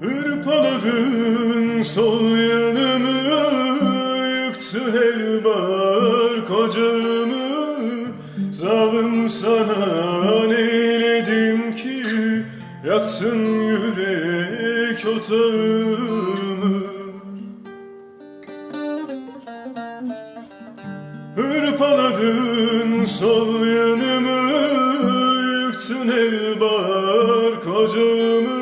Hırpaladın sol yanımı Yıktı helbar kocamı. Zalim sana neyledim ki Yaktın yürek otağımı. Hırpaladın sol yanımı Yıktın elbar kocamı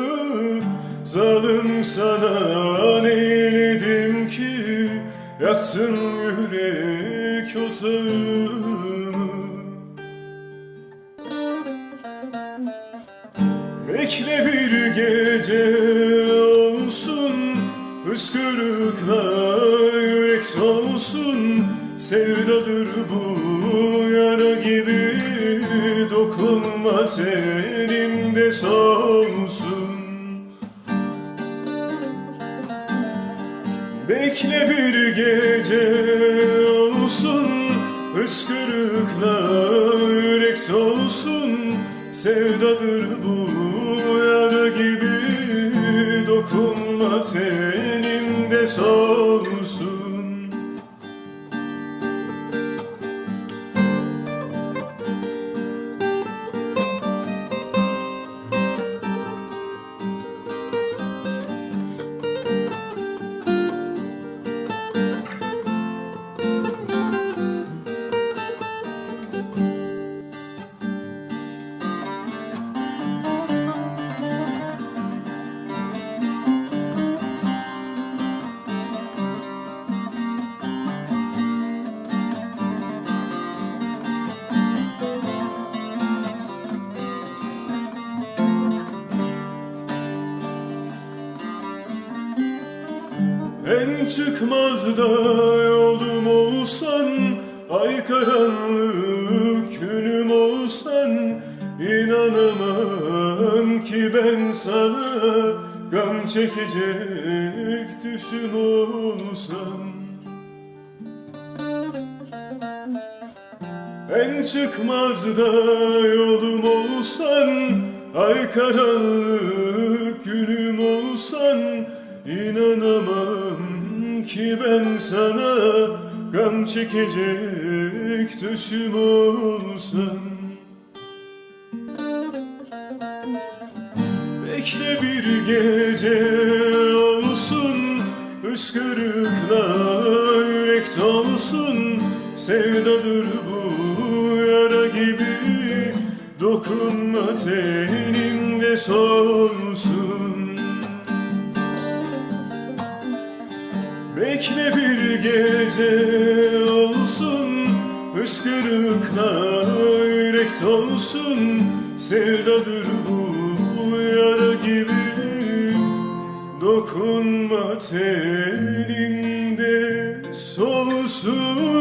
Zalim sana neyledim ki? Yaktın yürek otağımı. Bekle bir gece olsun Hıskırıkla yürek olsun Sevdadır bu yara gibi Dokunma tenimde solsun Bekle bir gece olsun Hıskırıkla yürek dolsun. Sevdadır bu yara gibi Dokunma tenimde solsun En çıkmaz da yolum olsan Ay karanlık günüm olsan İnanamam ki ben sana Gam çekecek düşüm olsam. En çıkmaz da yolum olsan Ay karanlık günüm olsan İnanamam ki ben sana Gam çekecek düşüm olsam. Bekle bir gece olsun Hıskırıkla yürek dolsun. Sevdadır bu yara gibi Dokunma tenimde solsun Bekle bir gece olsun Hıskırıkla yürek dolsun. Sevdadır bu yara gibi Dokunma teninde solsun